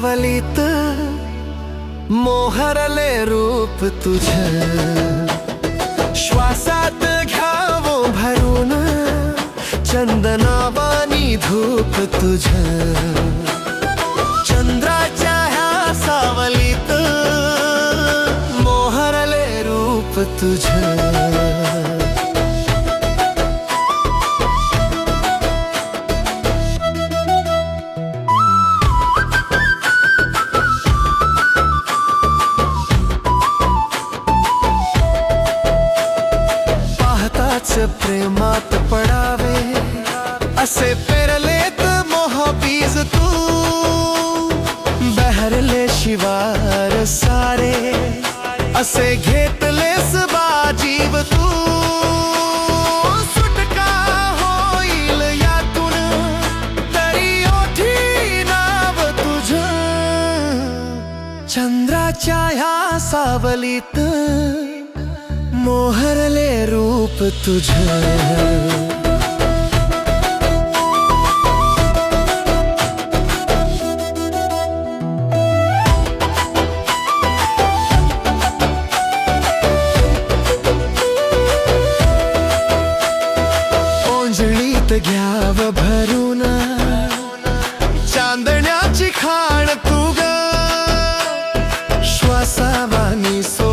सावलीत मोहरले रूप तुझ। श्वासात घ्यावो भरून चंदनावानी धूप तुझ। चंद्राच्या ह्या सावलीत मोहरले रूप तुझ। पाहताच प्रेमात पडावे। असे पेरलेत मोहबीज तू। बहरले शिवार सारे। असे घेतलेस बाजीव तू। होईल नाव चंद्राच्या ह्या सावलीत मोहरले रूप तुझ। ओंजळीत घ्याव भरून। चांदण्याची खाण तू ग। श्वासावानी सो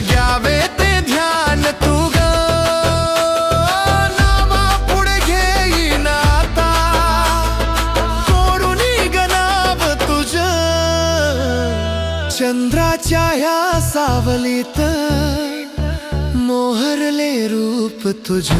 घ्यावे ते ध्यान तू ग. नामा पुढे घेईन आता. सोडून गनाव तुझ. चंद्राच्या ह्या सावलीत मोहरले रूप तुझ.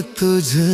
तुझे